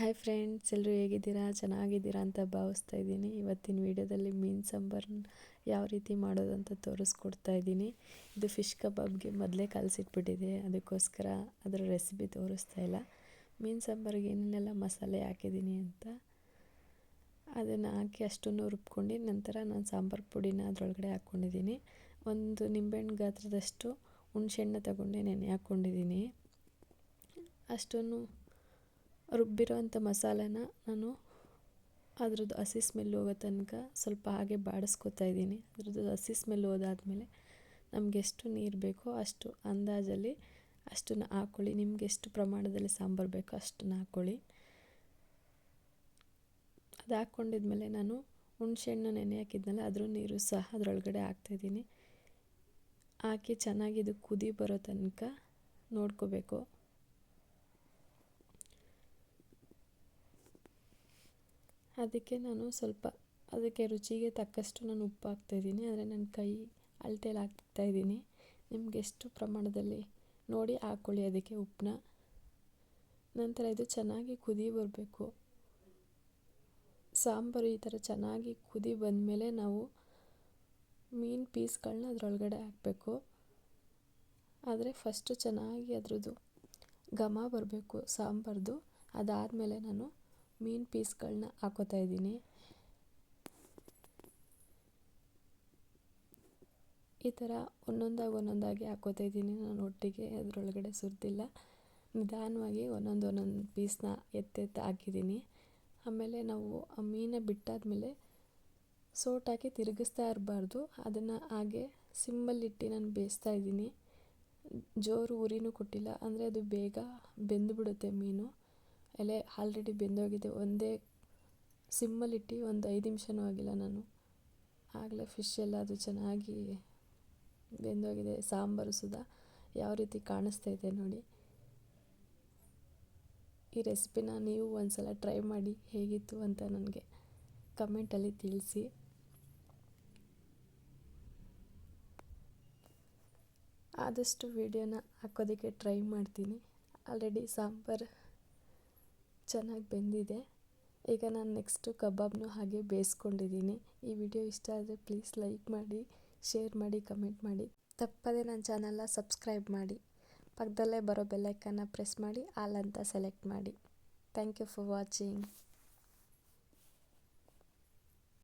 Hi friends ಎಲ್ಲರೂ ಹೇಗಿದ್ದೀರಾ? ಚೆನ್ನಾಗಿದ್ದೀರಾ ಅಂತ ಭಾವಿಸ್ತಾ ಇದ್ದೀನಿ. ಇವತ್ತಿನ ವಿಡಿಯೋದಲ್ಲಿ ಮೀನು ಸಾಂಬಾರನ್ನ ಯಾವ ರೀತಿ ಮಾಡೋದು ಅಂತ ತೋರಿಸ್ಕೊಡ್ತಾ ಇದ್ದೀನಿ. ಇದು ಫಿಶ್ ಕಬಾಬ್ಗೆ ಮೊದಲೇ ಕಲಸಿಟ್ಬಿಟ್ಟಿದೆ. ಅದಕ್ಕೋಸ್ಕರ ಅದರ ರೆಸಿಪಿ ತೋರಿಸ್ತಾ ಇಲ್ಲ. ಮೀನು ಸಾಂಬಾರಿಗೆ ಏನೇನೆಲ್ಲ ಮಸಾಲೆ ಹಾಕಿದ್ದೀನಿ ಅಂತ ಅದನ್ನು ಹಾಕಿ ಅಷ್ಟನ್ನು ರುಬ್ಕೊಂಡು ನಂತರ ನಾನು ಸಾಂಬಾರು ಪುಡಿನ ಅದರೊಳಗಡೆ ಹಾಕ್ಕೊಂಡಿದ್ದೀನಿ. ಒಂದು ನಿಂಬೆಹಣ್ಣು ಗಾತ್ರದಷ್ಟು ಹುಣಸೆಹಣ್ಣು ತಗೊಂಡೆ ನೆನೆ ಹಾಕ್ಕೊಂಡಿದ್ದೀನಿ. ಅಷ್ಟನ್ನು ರುಬ್ಬಿರೋ ಅಂಥ ಮಸಾಲೆನ ನಾನು ಅದ್ರದ್ದು ಹಸಿ ಸ್ಮೆಲ್ ಹೋಗೋ ತನಕ ಸ್ವಲ್ಪ ಹಾಗೆ ಬಾಡಿಸ್ಕೊತಾ ಇದ್ದೀನಿ. ಅದ್ರದ್ದು ಹಸಿ ಸ್ಮೆಲ್ ಹೋದಾದ್ಮೇಲೆ ನಮ್ಗೆ ಎಷ್ಟು ನೀರು ಬೇಕೋ ಅಷ್ಟು ಅಂದಾಜಲ್ಲಿ ಅಷ್ಟನ್ನು ಹಾಕ್ಕೊಳ್ಳಿ ನಿಮ್ಗೆ ಎಷ್ಟು ಪ್ರಮಾಣದಲ್ಲಿ ಸಾಂಬಾರು ಬೇಕೋ ಅಷ್ಟನ್ನು ಹಾಕ್ಕೊಳ್ಳಿ ಅದು ಹಾಕ್ಕೊಂಡಿದ್ಮೇಲೆ ನಾನು ಹುಣಸೆಹಣ್ಣು ನೆನೆ ಹಾಕಿದ್ಮೇಲೆ ಅದ್ರ ನೀರು ಸಹ ಅದರೊಳಗಡೆ ಹಾಕ್ತಾಯಿದ್ದೀನಿ ಹಾಕಿ ಚೆನ್ನಾಗಿ ಇದು ಕುದಿ ಬರೋ ತನಕ ನೋಡ್ಕೋಬೇಕು. ಅದಕ್ಕೆ ನಾನು ಸ್ವಲ್ಪ, ಅದಕ್ಕೆ ರುಚಿಗೆ ತಕ್ಕಷ್ಟು ನಾನು ಉಪ್ಪು ಹಾಕ್ತಾಯಿದ್ದೀನಿ ಆದರೆ ನನ್ನ ಕೈ ಅಳತೆಯಲ್ಲಿ ಹಾಕ್ತಾಯಿದ್ದೀನಿ ನಿಮ್ಗೆ ಎಷ್ಟು ಪ್ರಮಾಣದಲ್ಲಿ ನೋಡಿ ಹಾಕ್ಕೊಳ್ಳಿ ಅದಕ್ಕೆ ಉಪ್ಪನ್ನ. ನಂತರ ಇದು ಚೆನ್ನಾಗಿ ಕುದಿ ಬರಬೇಕು. ಸಾಂಬಾರು ಈ ಥರ ಚೆನ್ನಾಗಿ ಕುದಿ ಬಂದಮೇಲೆ ನಾವು ಮೀನು ಪೀಸ್ಗಳನ್ನ ಅದರೊಳಗಡೆ ಹಾಕಬೇಕು. ಆದರೆ ಫಸ್ಟು ಚೆನ್ನಾಗಿ ಅದರದ್ದು ಘಮ ಬರಬೇಕು ಸಾಂಬಾರ್ದು. ಅದಾದಮೇಲೆ ನಾನು ಮೀನು ಪೀಸ್ಗಳನ್ನ ಹಾಕೋತಾ ಇದ್ದೀನಿ. ಈ ಥರ ಒಂದೊಂದಾಗಿ ಒಂದೊಂದಾಗಿ ಹಾಕೋತಾ ಇದ್ದೀನಿ ನಾನು ಒಟ್ಟಿಗೆ, ಅದರೊಳಗಡೆ ಸುರಿದಿಲ್ಲ. ನಿಧಾನವಾಗಿ ಒಂದೊಂದು ಒಂದೊಂದು ಪೀಸ್ನ ಎತ್ತೆತ್ತು ಹಾಕಿದ್ದೀನಿ. ಆಮೇಲೆ ನಾವು ಆ ಮೀನ ಬಿಟ್ಟಾದಮೇಲೆ ಸೋಟಾಕಿ ತಿರುಗಿಸ್ತಾ ಇರಬಾರ್ದು. ಅದನ್ನು ಹಾಗೆ ಸಿಮ್ಮಲ್ಲಿಟ್ಟು ನಾನು ಬೇಯಿಸ್ತಾ ಇದ್ದೀನಿ. ಜೋರು ಉರಿನೂ ಕೊಟ್ಟಿಲ್ಲ, ಅಂದರೆ ಅದು ಬೇಗ ಬೆಂದುಬಿಡುತ್ತೆ ಮೀನು. ಎಲೆ ಆಲ್ರೆಡಿ ಬೆಂದೋಗಿದೆ. ಒಂದೇ ಸಿಮ್ಮಲ್ಲಿಟ್ಟು ಒಂದು ಐದು ನಿಮಿಷನೂ ಆಗಿಲ್ಲ ನಾನು. ಆಗಲೇ ಫಿಶ್ ಎಲ್ಲ ಅದು ಚೆನ್ನಾಗಿ ಬೆಂದೋಗಿದೆ. ಸಾಂಬಾರು ಸುದ ಯಾವ ರೀತಿ ಕಾಣಿಸ್ತಾ ಇದೆ ನೋಡಿ. ಈ ರೆಸಿಪಿನ ನೀವು ಒಂದು ಸಲ ಟ್ರೈ ಮಾಡಿ ಹೇಗಿತ್ತು ಅಂತ ನನಗೆ ಕಮೆಂಟಲ್ಲಿ ತಿಳಿಸಿ. ಆದಷ್ಟು ವಿಡಿಯೋನ ಹಾಕೋದಕ್ಕೆ ಟ್ರೈ ಮಾಡ್ತೀನಿ. ಆಲ್ರೆಡಿ ಸಾಂಬಾರು ಚೆನ್ನಾಗಿ ಬೆಂದಿದೆ. ಈಗ ನಾನು ನೆಕ್ಸ್ಟು ಕಬಾಬ್ನು ಹಾಗೆ ಬೇಯಿಸ್ಕೊಂಡಿದ್ದೀನಿ ಈ ವಿಡಿಯೋ ಇಷ್ಟ ಆದರೆ ಪ್ಲೀಸ್ ಲೈಕ್ ಮಾಡಿ ಶೇರ್ ಮಾಡಿ ಕಮೆಂಟ್ ಮಾಡಿ. ತಪ್ಪದೇ ನನ್ನ ಚಾನಲ್ನ ಸಬ್ಸ್ಕ್ರೈಬ್ ಮಾಡಿ. ಪಕ್ಕದಲ್ಲೇ ಬರೋ ಬೆಲ್ಲೈಕನ್ನ ಪ್ರೆಸ್ ಮಾಡಿ, ಆಲ್ ಅಂತ ಸೆಲೆಕ್ಟ್ ಮಾಡಿ. Thank you for watching